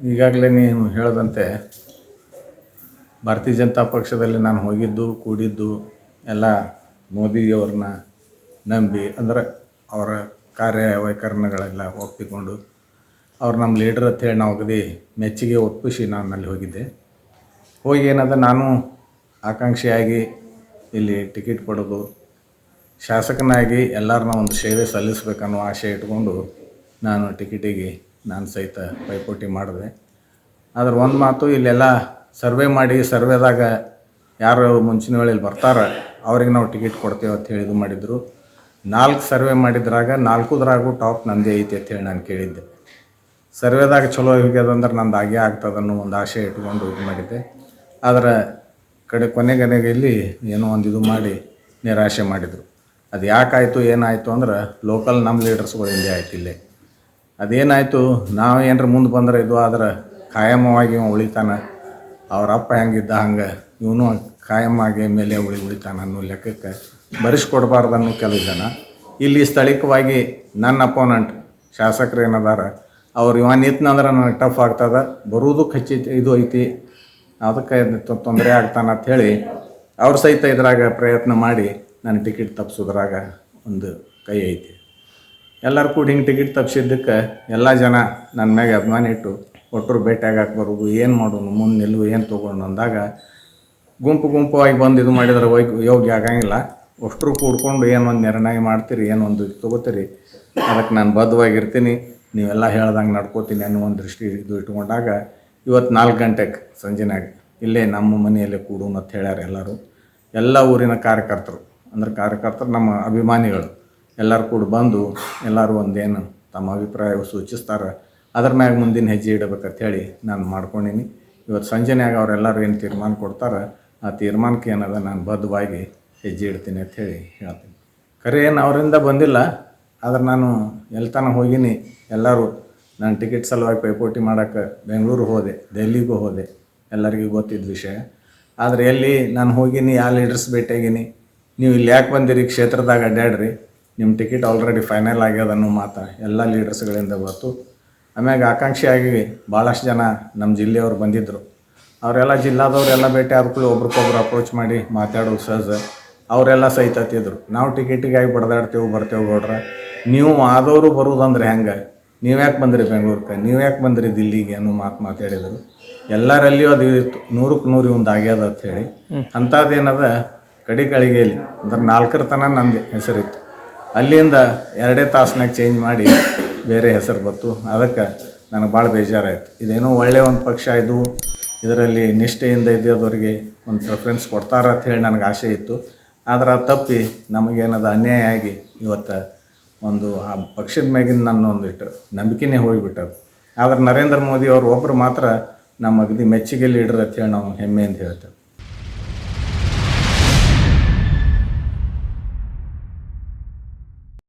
ಈಗಾಗಲೇ ನೀವು ಹೇಳದಂತೆ ಭಾರತೀಯ ಜನತಾ ಪಕ್ಷದಲ್ಲಿ ನಾನು ಹೋಗಿದ್ದು, ಕೂಡಿದ್ದು, ಎಲ್ಲ ಮೋದಿಯವ್ರನ್ನ ನಂಬಿ, ಅಂದ್ರೆ ಅವರ ಕಾರ್ಯ ವೈಕರಣಗಳೆಲ್ಲ ಒಪ್ಪಿಕೊಂಡು ಅವ್ರು ನಮ್ಮ ಲೀಡರ್ ಅಂತ ಹೇಳಿ ನಾವು ಅಗದಿ ಮೆಚ್ಚುಗೆ ಒಪ್ಪಿಸಿ ನಾನು ಅಲ್ಲಿ ಹೋಗಿದ್ದೆ. ಹೋಗಿ ಏನದ ನಾನು ಆಕಾಂಕ್ಷಿಯಾಗಿ ಇಲ್ಲಿ ಟಿಕೆಟ್ ಪಡೆದು ಶಾಸಕನಾಗಿ ಎಲ್ಲರನ್ನ ಒಂದು ಸೇವೆ ಸಲ್ಲಿಸ್ಬೇಕನ್ನೋ ಆಶೆ ಇಟ್ಕೊಂಡು ನಾನು ಟಿಕೆಟಿಗೆ ನಾನು ಸಹಿತ ಪೈಪೋಟಿ ಮಾಡಿದೆ. ಆದ್ರೆ ಒಂದು ಮಾತು, ಇಲ್ಲೆಲ್ಲ ಸರ್ವೆ ಮಾಡಿ, ಸರ್ವೆದಾಗ ಯಾರು ಮುಂಚಿನ ವೇಳೆಯಲ್ಲಿ ಬರ್ತಾರೆ, ಅವ್ರಿಗೆ ನಾವು ಟಿಕೆಟ್ ಕೊಡ್ತೇವೆ ಅಂತ ಹೇಳಿ ಇದು ಮಾಡಿದ್ರು. ನಾಲ್ಕು ಸರ್ವೆ ಮಾಡಿದ್ರಾಗ ನಾಲ್ಕುದ್ರಾಗೂ ಟಾಪ್ ನಂದೇ ಐತಿ ಅಂತ ಹೇಳಿ ನಾನು ಕೇಳಿದ್ದೆ. ಸರ್ವೆದಾಗ ಚಲೋ ಹೋಗ್ಯದಂದ್ರೆ ನಂದು ಆಗೇ ಆಗ್ತದೆ ಅನ್ನೋ ಒಂದು ಆಸೆ ಇಟ್ಕೊಂಡು ಇದು ಮಾಡಿದ್ದೆ. ಆದರೆ ಕಡೆ ಕೊನೆಗನೆಗೆ ಇಲ್ಲಿ ಏನೋ ಒಂದು ಇದು ಮಾಡಿ ನಿರಾಶೆ ಮಾಡಿದರು. ಅದು ಯಾಕಾಯಿತು, ಏನಾಯಿತು ಅಂದ್ರೆ ಲೋಕಲ್ ನಮ್ಮ ಲೀಡರ್ಸ್ಗಳಿಂದ ಆಯ್ತು ಇಲ್ಲೇ. ಅದೇನಾಯಿತು? ನಾವು ಏನರ ಮುಂದೆ ಬಂದ್ರೆ ಇದು ಆದ್ರೆ ಕಾಯಮವಾಗಿ ಉಳಿತಾನೆ. ಅವ್ರ ಅಪ್ಪ ಹೆಂಗಿದ್ದ ಹಂಗೆ ಇವನು ಕಾಯಮಾಗಿ ಮೇಲೆ ಉಳಿ ಉಳಿತಾನೆ ಅನ್ನೋ ಲೆಕ್ಕಕ್ಕೆ ಬರೆಸ್ಕೊಡ್ಬಾರ್ದು ಅನ್ನೋ ಕೆಲವು ಜನ. ಇಲ್ಲಿ ಸ್ಥಳೀಯವಾಗಿ ನನ್ನ ಅಪೋನೆಂಟ್ ಶಾಸಕರು ಏನದಾರ, ಅವ್ರು ಇವ ನಿಂತ್ನಂದ್ರೆ ನನಗೆ ಟಫ್ ಆಗ್ತದೆ ಬರುವುದು ಖಚಿತ ಇದು ಐತಿ, ಅದಕ್ಕೆ ತೊಂದರೆ ಆಗ್ತಾನೆ ಹೇಳಿ ಅವ್ರು ಸಹಿತ ಇದ್ರಾಗ ಪ್ರಯತ್ನ ಮಾಡಿ ನನ್ನ ಟಿಕೆಟ್ ತಪ್ಪಿಸೋದ್ರಾಗ ಒಂದು ಕೈ ಐತಿ. ಎಲ್ಲರೂ ಕೂಡ ಹಿಂಗೆ ಟಿಕೆಟ್ ತಪ್ಸಿದ್ದಕ್ಕೆ ಎಲ್ಲ ಜನ ನನ್ನ ಮ್ಯಾಗೆ ಅಭಿಮಾನ ಇಟ್ಟು ಒಟ್ಟರು ಭೇಟಿಯಾಗಕ್ಕೆ ಏನು ಮಾಡೋನು, ಮುಂದೆ ನಿಲ್ಲು, ಏನು ತೊಗೊಂಡು ಅಂದಾಗ ಗುಂಪು ಗುಂಪುವಾಗಿ ಬಂದು ಇದು ಮಾಡಿದ್ರೆ ವೈ ಯೋಗ್ಯ ಆಗಂಗಿಲ್ಲ. ಅಷ್ಟರು ಕೂಡ್ಕೊಂಡು ಏನು ಒಂದು ನಿರ್ಣಯ ಮಾಡ್ತೀರಿ, ಏನು ಒಂದು ಇದು ತೊಗೋತೀರಿ ಅದಕ್ಕೆ ನಾನು ಬದ್ಧವಾಗಿರ್ತೀನಿ. ನೀವೆಲ್ಲ ಹೇಳ್ದಂಗೆ ನಡ್ಕೋತೀನಿ ಅನ್ನೋ ಒಂದು ದೃಷ್ಟಿ ಇದು ಇಟ್ಕೊಂಡಾಗ ಇವತ್ತು ನಾಲ್ಕು ಗಂಟೆಗೆ ಸಂಜೆನಾಗ ಇಲ್ಲೇ ನಮ್ಮ ಮನೆಯಲ್ಲೇ ಕೂಡು ಅಂತ ಹೇಳ್ಯಾರ ಎಲ್ಲರೂ. ಎಲ್ಲ ಊರಿನ ಕಾರ್ಯಕರ್ತರು, ಅಂದ್ರೆ ಕಾರ್ಯಕರ್ತರು ನಮ್ಮ ಅಭಿಮಾನಿಗಳು. ಎಲ್ಲರೂ ಕೂಡ ಬಂದು ಎಲ್ಲರೂ ಒಂದೇನು ತಮ್ಮ ಅಭಿಪ್ರಾಯ ಸೂಚಿಸ್ತಾರೆ. ಅದ್ರ ಮ್ಯಾಗ ಮುಂದಿನ ಹೆಜ್ಜೆ ಇಡಬೇಕಂತ ಹೇಳಿ ನಾನು ಮಾಡ್ಕೊಂಡೀನಿ. ಇವತ್ತು ಸಂಜೆನಾಗ ಅವರೆಲ್ಲರೂ ಏನು ತೀರ್ಮಾನ ಕೊಡ್ತಾರೆ, ಆ ತೀರ್ಮಾನಕ್ಕೆ ಏನದ ನಾನು ಬದ್ಧವಾಗಿ ಹೆಜ್ಜೆ ಇಡ್ತೀನಿ ಅಂತ ಹೇಳಿ ಹೇಳ್ತೀನಿ. ಖರೆ ಏನು ಅವರಿಂದ ಬಂದಿಲ್ಲ, ಆದ್ರೆ ನಾನು ಎಲ್ಲಿ ತನಕ ಹೋಗೀನಿ. ಎಲ್ಲರೂ ನಾನು ಟಿಕೆಟ್ ಸಲುವಾಗಿ ಪೈಪೋಟಿ ಮಾಡೋಕ್ಕೆ ಬೆಂಗಳೂರು ಹೋದೆ ಡೆಲ್ಲಿಗೂ ಹೋದೆ, ಎಲ್ಲರಿಗೂ ಗೊತ್ತಿದ್ದ ವಿಷಯ. ಆದರೆ ಎಲ್ಲಿ ನಾನು ಹೋಗಿನಿ ಯಾವ ಲೀಡರ್ಸ್ ಭೇಟಿಯಾಗೀನಿ. ನೀವು ಇಲ್ಲಿ ಯಾಕೆ ಬಂದಿರಿ ಕ್ಷೇತ್ರದಾಗ ಅಡ್ಡಾಡ್ರಿ ನಿಮ್ಮ ಟಿಕೆಟ್ ಆಲ್ರೆಡಿ ಫೈನಲ್ ಆಗ್ಯದ ಅನ್ನೋ ಮಾತು ಎಲ್ಲ ಲೀಡರ್ಸ್ಗಳಿಂದ ಬಂತು. ಆಮ್ಯಾಗ ಆಕಾಂಕ್ಷಿಯಾಗಿ ಭಾಳಷ್ಟು ಜನ ನಮ್ಮ ಜಿಲ್ಲೆಯವರು ಬಂದಿದ್ದರು ಅವರೆಲ್ಲ ಜಿಲ್ಲಾದವರೆಲ್ಲ ಭೇಟಿ ಕೂಡ ಒಬ್ರಿಗೊಬ್ರು ಅಪ್ರೋಚ್ ಮಾಡಿ ಮಾತಾಡೋದು ಸಹಜ. ಅವರೆಲ್ಲ ಸಹಿತ ಹತ್ತಿದ್ರು. ನಾವು ಟಿಕೆಟಿಗಾಗಿ ಬಡ್ದಾಡ್ತೇವೆ ಬರ್ತೇವೆ ಗೌಡ್ರ. ನೀವು ಆದವರು ಬರೋದಂದ್ರೆ ಹೆಂಗೆ? ನೀವು ಯಾಕೆ ಬಂದ್ರಿ ಬೆಂಗಳೂರಿಗೆ ನೀವು ಯಾಕೆ ಬಂದ್ರಿ ದಿಲ್ಲಿಗೆ ಅನ್ನೋ ಮಾತು ಮಾತಾಡಿದರು. ಎಲ್ಲರಲ್ಲಿಯೂ ಅದು ಇತ್ತು. ನೂರಕ್ಕೆ ನೂರು ಒಂದು ಆಗ್ಯದ ಅಂತ ಹೇಳಿ. ಅಂಥದ್ದೇನದ? ಕಡಿ ಕಳಿಗೆಯಲ್ಲಿ ಅಂದ್ರೆ ನಾಲ್ಕರ ತನಕ ನಂದು ಹೆಸರಿತ್ತು. ಅಲ್ಲಿಂದ ಎರಡೇ ತಾಸಿನಾಗ ಚೇಂಜ್ ಮಾಡಿ ಬೇರೆ ಹೆಸರು ಬಂತು. ಅದಕ್ಕೆ ನನಗೆ ಭಾಳ ಬೇಜಾರಾಯಿತು. ಇದೇನೋ ಒಳ್ಳೆಯ ಒಂದು ಪಕ್ಷ ಇದು. ಇದರಲ್ಲಿ ನಿಷ್ಠೆಯಿಂದ ಇದ್ದವರಿಗೆ ಒಂದು ಪ್ರಿಫರೆನ್ಸ್ ಕೊಡ್ತಾರ ಅಂತ ಹೇಳಿ ನನಗೆ ಆಸೆ ಇತ್ತು. ಆದ್ರೆ ಆ ತಪ್ಪಿ ನಮಗೇನದು ಅನ್ಯಾಯ ಆಗಿ ಇವತ್ತು ಒಂದು ಆ ಪಕ್ಷದ ಮ್ಯಾಗಿನ ನನ್ನ ಒಂದಿಟ್ಟು ನಂಬಿಕೆನೇ ಹೋಗಿಬಿಟ್ಟದು. ಆದ್ರೆ ನರೇಂದ್ರ ಮೋದಿ ಅವರು ಒಬ್ಬರು ಮಾತ್ರ ನಮ್ಮ ಅಗದಿ ಮೆಚ್ಚುಗೆ ಲೀಡರ್ ಅಂತ ಹೇಳಿ ನಾವು ಹೆಮ್ಮೆಯಿಂದ ಹೇಳ್ತೇವೆ.